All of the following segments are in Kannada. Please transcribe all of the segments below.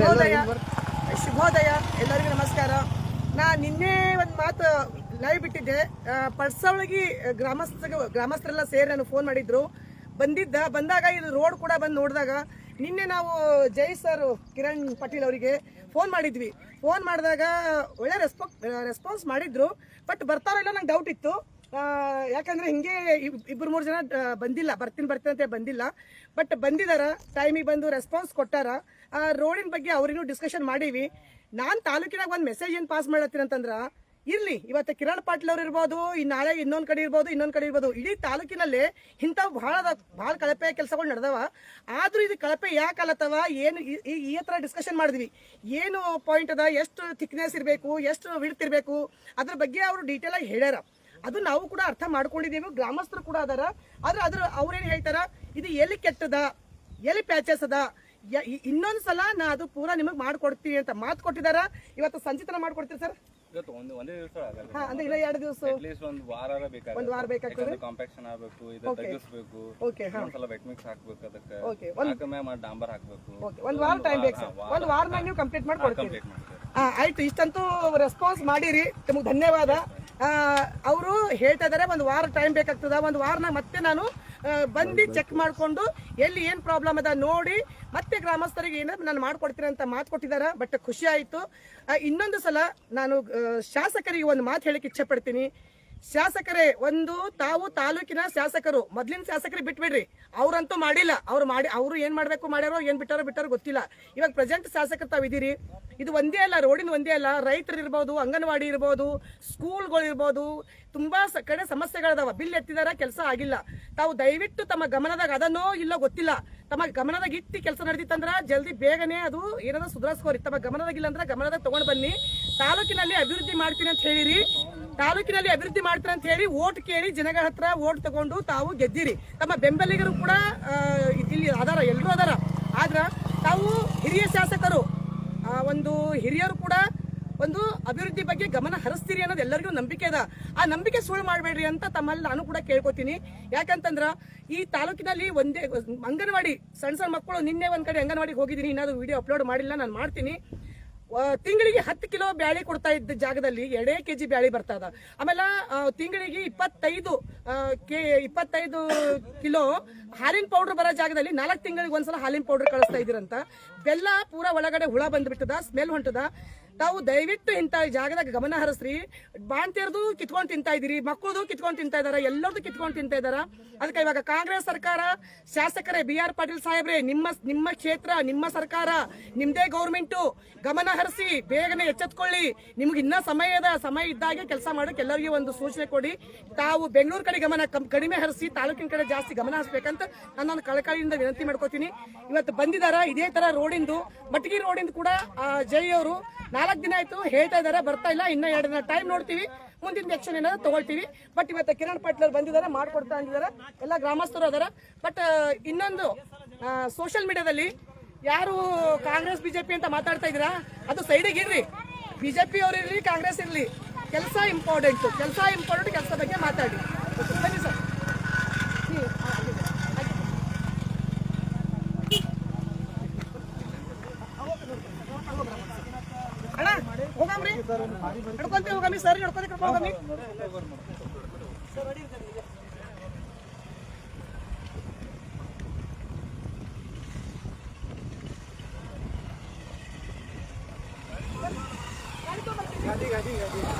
ಶುಭೋದಯ. ಶುಭೋದಯ. ಎಲ್ಲರಿಗೂ ನಮಸ್ಕಾರ. ನಾ ನಿನ್ನೆ ಒಂದು ಮಾತು ಲೈವ್ ಬಿಟ್ಟಿದ್ದೆ. ಪಡ್ಸವಳಗಿ ಗ್ರಾಮಸ್ಥ ಗ್ರಾಮಸ್ಥರೆಲ್ಲ ಸೇರಿ ನಾನು ಫೋನ್ ಮಾಡಿದ್ರು. ಬಂದಿದ್ದ ಬಂದಾಗ ಇದು ರೋಡ್ ಕೂಡ ಬಂದು ನೋಡಿದಾಗ ನಿನ್ನೆ ನಾವು ಜೈ ಸರ್ ಕಿರಣ್ ಪಾಟೀಲ್ ಅವರಿಗೆ ಫೋನ್ ಮಾಡಿದ್ವಿ. ಫೋನ್ ಮಾಡಿದಾಗ ಒಳ್ಳೆ ರೆಸ್ಪಾ ರೆಸ್ಪಾನ್ಸ್ ಮಾಡಿದ್ರು. ಬಟ್ ಬರ್ತಾರೋ ಇಲ್ಲ ನಂಗೆ ಡೌಟ್ ಇತ್ತು. ಯಾಕಂದ್ರೆ ಹಿಂಗೆ ಇಬ್ಬರು ಮೂರು ಜನ ಬಂದಿಲ್ಲ. ಬರ್ತೀನಿ ಬರ್ತೀನಿ ಅಂತ ಬಂದಿಲ್ಲ. ಬಟ್ ಬಂದಿದಾರ. ಟೈಮಿಗೆ ಬಂದು ರೆಸ್ಪಾನ್ಸ್ ಕೊಟ್ಟಾರ. ರೋಡಿನ ಬಗ್ಗೆ ಅವ್ರಿಗೂ ಡಿಸ್ಕಷನ್ ಮಾಡೀವಿ. ನಾನು ತಾಲೂಕಿನಾಗ ಒಂದು ಮೆಸೇಜ್ ಏನ್ ಪಾಸ್ ಮಾಡತ್ತೀನಿ ಅಂತಂದ್ರ, ಇರ್ಲಿ, ಇವತ್ತು ಕಿರಣ್ ಪಾಟೀಲ್ ಅವ್ರು ಇರ್ಬೋದು, ಈ ನಾಳೆ ಇನ್ನೊಂದು ಕಡೆ ಇರ್ಬೋದು, ಇನ್ನೊಂದು ಕಡೆ ಇರ್ಬೋದು, ಇಡೀ ತಾಲೂಕಿನಲ್ಲಿ ಇಂಥವು ಬಹಳ ಬಹಳ ಕಳಪೆ ಕೆಲಸಗಳು ನಡೆದವ. ಆದ್ರೂ ಇದು ಕಳಪೆ ಯಾಕೆ ಅಲ್ಲತ್ತವ ಏನು ಈ- ಹತ್ರ ಡಿಸ್ಕಷನ್ ಮಾಡಿದ್ವಿ. ಏನು ಪಾಯಿಂಟ್ ಅದ? ಎಷ್ಟು ಥಿಕ್ನೆಸ್ ಇರಬೇಕು? ಎಷ್ಟು ವಿಡ್ತ್ ಇರಬೇಕು? ಅದ್ರ ಬಗ್ಗೆ ಅವರು ಡೀಟೇಲ್ ಆಗಿ ಹೇಳ್ಯಾರ. ಅದು ನಾವು ಕೂಡ ಅರ್ಥ ಮಾಡ್ಕೊಂಡಿದ್ದೀವಿ ಗ್ರಾಮಸ್ಥರು ಕೂಡ ಅದಾರ. ಆದ್ರೆ ಅದ್ರ ಅವ್ರೇನ್ ಹೇಳ್ತಾರ? ಇದು ಎಲ್ಲಿ ಕೆಟ್ಟದ? ಎಲ್ಲಿ ಪ್ಯಾಚಸ್ ಅದ? ಯ- ಇ- ಇನ್ನೊಂದ್ ಸಲ ನಾ ಅದು ಪೂರಾ ನಿಮಗ್ ಮಾಡ್ಕೊಡ್ತೀನಿ ಅಂತ ಮಾತು ಕೊಟ್ಟಿದಾರ? ಇವತ್ತು ಸಂಚಿತನ ಮಾಡ್ಕೊಡ್ತೀರಿ ಸರ್? ಒಂದು ಒಂದೇ ಹಾ ಅಂದ್ರೆ ಇಲ್ಲ ಎರಡು ದಿವಸ. ಒಂದು ವಾರ ಒಂದ್ ವಾರ ಬೇಕಾಗ್ತದೆ? ಕಾಂಪ್ಯಾಕ್ಷನ್ ಆಗಬೇಕು ಇದು ತೆಗಿಸ್ಬೇಕು ಓಕೆ ಹಾ. ಒಂದ್ಸಲ ವೆಟ್ ಮಿಕ್ಸ್ ಹಾಕ್ಬೇಕು ಅದಕ್ಕೆ. ಓಕೆ ಹಾಕಮ್ಯಾಗ ಮಾಡಿ ಡಾಂಬರ್ ಹಾಕ್ಬೇಕು. ಓಕೆ ಒಂದ್ ವಾರ ಟೈಮ್ ಬೇಕು ಸರ್. ಒಂದ್ ವಾರನಾಗ ನೀವು ಕಂಪ್ಲೀಟ್ ಕಂಪ್ಲೀಟ್ ಮಾಡ್ತೀವಿ ಆ, ಆಯ್ತು. ಇಷ್ಟಂತೂ ರೆಸ್ಪಾನ್ಸ್ ಮಾಡಿರಿ. ನಿಮಗೆ ಧನ್ಯವಾದ. ಅವರು ಹೇಳ್ತಾ ಇದಾರೆ ಒಂದು ವಾರ ಟೈಮ್ ಬೇಕಾಗ್ತದ. ಒಂದು ವಾರನಾಗ ಮತ್ತೆ ನಾನು ಆ, ಬಂದು ಚೆಕ್ ಮಾಡಿಕೊಂಡು ಎಲ್ಲಿ ಏನು ಪ್ರಾಬ್ಲಮ್ ಅದ ನೋಡಿ ಮತ್ತೆ ಗ್ರಾಮಸ್ಥರಿಗೆ ಏನಾದ್ರು ನಾನು ಮಾಡ್ಕೊಡ್ತೀನಿ ಅಂತ ಮಾತು ಕೊಟ್ಟಿದ್ದಾರೆ ಬಟ್ ಖುಷಿ ಆಯಿತು. ಇನ್ನೊಂದು ಸಲ ನಾನು ಶಾಸಕರಿಗೆ ಒಂದು ಮಾತು ಹೇಳಕ್ಕೆ ಇಚ್ಛೆ ಪಡ್ತೀನಿ. ಶಾಸಕರೇ, ಒಂದು ತಾವು ತಾಲೂಕಿನ ಶಾಸಕರು, ಮೊದ್ಲಿನ ಶಾಸಕರಿಗೆ ಬಿಟ್ಬಿಡ್ರಿ. ಅವ್ರಂತೂ ಮಾಡಿಲ್ಲ. ಅವ್ರು ಮಾಡಿ, ಅವರು ಏನ್ ಮಾಡ್ಬೇಕು ಮಾಡ್ಯಾರೋ, ಏನ್ ಬಿಟ್ಟಾರೋ ಬಿಟ್ಟಾರೋ ಗೊತ್ತಿಲ್ಲ. ಇವಾಗ ಪ್ರೆಸೆಂಟ್ ಶಾಸಕರು ತಾವು ಇದೀರಿ. ಇದು ಒಂದೇ ಅಲ್ಲ ರೋಡಿನ ಒಂದೇ ಅಲ್ಲ. ರೈತರು ಇರ್ಬೋದು, ಅಂಗನವಾಡಿ ಇರ್ಬೋದು ಸ್ಕೂಲ್ಗಳು ಇರ್ಬೋದು, ತುಂಬಾ ಕಡೆ ಸಮಸ್ಯೆಗಳದಾವ. ಬಿಲ್ ಎತ್ತಿದಾರ, ಕೆಲಸ ಆಗಿಲ್ಲ. ತಾವು ದಯವಿಟ್ಟು ತಮ್ಮ ಗಮನದಾಗ ಅದನ್ನೋ ಇಲ್ಲೋ ಗೊತ್ತಿಲ್ಲ. ತಮ್ಮ ಗಮನದಾಗ ಇಟ್ಟು ಕೆಲಸ ನಡೆದಿತ್ತಂದ್ರ ಜಲ್ದಿ ಬೇಗನೆ ಅದು ಏನಾದ್ರು ಸುಧಾರಿಸ್ಕೋರಿ. ತಮ್ಮ ಗಮನದಾಗ ಇಲ್ಲ ಅಂದ್ರೆ ಗಮನದಾಗ ತಗೊಂಡ್ ಬನ್ನಿ. ತಾಲೂಕಿನಲ್ಲಿ ಅಭಿವೃದ್ಧಿ ಮಾಡ್ತೀನಿ ಅಂತ ಹೇಳಿರಿ. ತಾಲೂಕಿನಲ್ಲಿ ಅಭಿವೃದ್ಧಿ ಮಾಡ್ತಾರೆ ಅಂತ ಹೇಳಿ ಓಟ್ ಕೇಳಿ ಜನಗಳ ಹತ್ರ ಓಟ್ ತಗೊಂಡು ತಾವು ಗೆದ್ದಿರಿ. ತಮ್ಮ ಬೆಂಬಲಿಗರು ಕೂಡ ಇಲ್ಲಿ ಅದಾರ ಎಲ್ಲರೂ ಅದಾರ. ಆದ್ರ ತಾವು ಹಿರಿಯ ಶಾಸಕರು ಒಂದು ಹಿರಿಯರು ಕೂಡ ಒಂದು ಅಭಿವೃದ್ಧಿ ಬಗ್ಗೆ ಗಮನ ಹರಿಸ್ತೀರಿ ಅನ್ನೋದು ಎಲ್ಲರಿಗೂ ನಂಬಿಕೆ ಅದ. ಆ ನಂಬಿಕೆ ಸುಳ್ಳು ಮಾಡಬೇಡ್ರಿ ಅಂತ ತಮ್ಮಲ್ಲಿ ನಾನು ಕೂಡ ಕೇಳ್ಕೊತೀನಿ. ಯಾಕಂತಂದ್ರ ಈ ತಾಲೂಕಿನಲ್ಲಿ ಒಂದೇ, ಅಂಗನವಾಡಿ ಸಣ್ಣ ಸಣ್ಣ ಮಕ್ಕಳು ನಿನ್ನೆ ಒಂದ್ ಕಡೆ ಅಂಗನವಾಡಿಗೆ ಹೋಗಿದ್ದೀನಿ. ಇನ್ನಾದ್ರು ವಿಡಿಯೋ ಅಪ್ಲೋಡ್ ಮಾಡಿಲ್ಲ, ನಾನು ಮಾಡ್ತೀನಿ. ತಿಂಗಳಿಗೆ ಹತ್ತು ಕಿಲೋ ಬ್ಯಾಳಿ ಕೊಡ್ತಾ ಇದ್ದ ಜಾಗದಲ್ಲಿ ಎರಡೇ ಕೆಜಿ ಬ್ಯಾಳಿ ಬರ್ತದ ಆಮೇಲೆ ತಿಂಗಳಿಗೆ ಇಪ್ಪತ್ತೈದು ಕೆ, ಇಪ್ಪತ್ತೈದು ಕಿಲೋ ಹಾಲಿನ ಪೌಡರ್ ಬರೋ ಜಾಗದಲ್ಲಿ ನಾಲ್ಕು ತಿಂಗಳಿಗೆ ಒಂದ್ಸಲ ಹಾಲಿನ ಪೌಡರ್ ಕಳಿಸ್ತಾ ಇದ್ದೀರಂತ ಬೆಲ್ಲ ಪೂರ ಒಳಗಡೆ ಹುಳ ಬಂದ್ಬಿಟ್ಟದ, ಸ್ಮೆಲ್ ಹೊಂಟದ. ತಾವು ದಯವಿಟ್ಟು ಇಂಥ ಜಾಗದಾಗ ಗಮನ ಹರಿಸ್ರಿ. ಬಾಣ್ತಿಯರ್ದು ಕಿತ್ಕೊಂಡು ತಿಂತಾ ಇದೀರಿ, ಮಕ್ಕಳದು ಕಿತ್ಕೊಂಡು ತಿಂತಾ ಇದಾರ, ಎಲ್ಲರದು ಕಿತ್ಕೊಂಡು ತಿಂತಾ ಇದಾರ. ಅದಕ್ಕೆ ಇವಾಗ ಕಾಂಗ್ರೆಸ್ ಸರ್ಕಾರ, ಶಾಸಕರೇ ಬಿ ಆರ್ ಪಾಟೀಲ್ ಸಾಹೇಬ್ರೆ, ನಿಮ್ಮ ನಿಮ್ಮ ಕ್ಷೇತ್ರ, ನಿಮ್ಮ ಸರ್ಕಾರ, ನಿಮ್ದೇ ಗೌರ್ಮೆಂಟು, ಗಮನ ಹರಿಸಿ, ಬೇಗನೆ ಎಚ್ಚೆತ್ಕೊಳ್ಳಿ. ನಿಮ್ಗೆ ಇನ್ನ ಸಮಯ ಅದ ಸಮಯ ಇದ್ದಾಗೆ ಕೆಲಸ ಮಾಡೋಕೆ ಎಲ್ಲರಿಗೂ ಒಂದು ಸೂಚನೆ ಕೊಡಿ. ತಾವು ಬೆಂಗಳೂರು ಕಡೆ ಗಮನ ಕಡಿಮೆ ಹರಿಸಿ, ತಾಲೂಕಿನ ಕಡೆ ಜಾಸ್ತಿ ಗಮನ ಹರಿಸ್ಬೇಕಂತ ನಾನು ಕಳಕಳಿಯಿಂದ ವಿನಂತಿ ಮಾಡ್ಕೋತೀನಿ. ಇವತ್ತು ಬಂದಿದಾರ, ಇದೇ ತರ ರೋಡಿಂದು ಮಟ್ಟಿಗೆ ರೋಡಿಂದ ಕೂಡ ಜೈ ಅವರು ನಾಲ್ಕು ದಿನ ಆಯ್ತು, ಹೇಳ್ತಾ ಇದಾರೆ ಬರ್ತಾ ಇಲ್ಲ. ಇನ್ನ ಎರಡು ದಿನ ಟೈಮ್ ನೋಡ್ತೀವಿ. ಮುಂದಿನ ಆಕ್ಷನ್ ಏನಾದ್ರು ತಗೊಳ್ತೀವಿ. ಬಟ್ ಇವತ್ತು ಕಿರಣ್ ಪಾಟೀಲ್ ಬಂದಿದ್ದಾರೆ, ಮಾಡ್ಕೊಡ್ತಾ ಅಂದಿದ್ದಾರೆ ಎಲ್ಲ ಗ್ರಾಮಸ್ಥರು ಅದಾರ ಬಟ್ ಇನ್ನೊಂದು ಸೋಷಿಯಲ್ ಮೀಡಿಯಾದಲ್ಲಿ ಯಾರು ಕಾಂಗ್ರೆಸ್, ಬಿಜೆಪಿ ಅಂತ ಮಾತಾಡ್ತಾ ಇದ್ದೀರಾ? ಅದು ಸೈಡಿಗೆ ಇರ್ರಿ. ಬಿಜೆಪಿ ಅವ್ರು ಇರ್ಲಿ, ಕಾಂಗ್ರೆಸ್ ಇರ್ಲಿ. ಕೆಲಸ ಇಂಪಾರ್ಟೆಂಟ್ ಕೆಲಸ ಇಂಪಾರ್ಟೆಂಟ್ ಕೆಲಸ ಬಗ್ಗೆ ಮಾತಾಡಿ ನಡ್ಕೊಂತೀವಿ ಹೋಗಮ್ಮಿ ಸರ್ ನಡ್ಕೊಂತ ಕರ್ಕೊಂಡು ಹೋಗಮ್ಮಿ ಇಲ್ಲ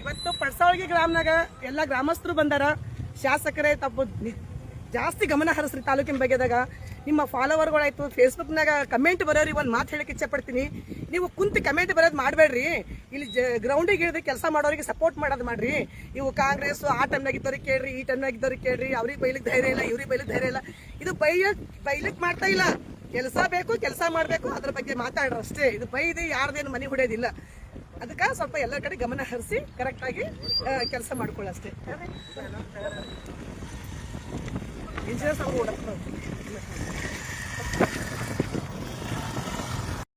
ಇವತ್ತು ಪಡ್ಸಾವಳಿಗೆ ಗ್ರಾಮನಾಗ ಎಲ್ಲ ಗ್ರಾಮಸ್ಥರು ಬಂದಾರ. ಶಾಸಕರೇ, ತಪ್ಪು ಜಾಸ್ತಿ ಗಮನ ಹರಿಸ್ರಿ ತಾಲೂಕಿನ ಬಗ್ಗೆದಾಗ. ನಿಮ್ಮ ಫಾಲೋವರ್ಗಳಾಯ್ತು, ಫೇಸ್ಬುಕ್ನಾಗ ಕಮೆಂಟ್ ಬರೋರಿ ಒಂದು ಮಾತು ಹೇಳಕ್ಕೆ ಇಚ್ಛೆ ಪಡ್ತೀನಿ ನೀವು ಕುಂತು ಕಮೆಂಟ್ ಬರೋದು ಮಾಡಬೇಡ್ರಿ. ಇಲ್ಲಿ ಜ ಗ್ರೌಂಡಿಗೆ ಇಳಿದು ಕೆಲಸ ಮಾಡೋರಿಗೆ ಸಪೋರ್ಟ್ ಮಾಡೋದು ಮಾಡ್ರಿ. ಇವು ಕಾಂಗ್ರೆಸ್, ಆ ಟೈಮ್ನಾಗ ಇದ್ದವ್ರಿಗೆ ಕೇಳ್ರಿ, ಈ ಟೈಮ್ನಾಗ ಇದ್ದವ್ರಿಗೆ ಕೇಳ್ರಿ, ಅವ್ರಿಗೆ ಬೈಲಿಕ್ಕೆ ಧೈರ್ಯ ಇಲ್ಲ, ಇವ್ರಿಗೆ ಬೈಲಿಕ್ಕೆ ಧೈರ್ಯ ಇಲ್ಲ. ಇದು ಬೈಯಕ್ ಬೈಲಿಕ್ಕೆ ಮಾಡ್ತಾ ಇಲ್ಲ. ಕೆಲಸ ಬೇಕು, ಕೆಲಸ ಮಾಡಬೇಕು, ಅದ್ರ ಬಗ್ಗೆ ಮಾತಾಡ್ರ ಅಷ್ಟೇ. ಇದು ಬೈದು ಯಾರ್ದೇನು ಮನೆ ಹೊಡೆಯೋದಿಲ್ಲ. ಅದಕ್ಕೆ ಸ್ವಲ್ಪ ಎಲ್ಲ ಕಡೆ ಗಮನ ಹರಿಸಿ ಕರೆಕ್ಟಾಗಿ ಕೆಲಸ ಮಾಡ್ಕೊಳ್ಳಿ ಅಷ್ಟೇ. ಇನ್ಶೂರೆನ್ಸ್ ಅವ್ರು ಓಡಾಡ್ತಾರೆ.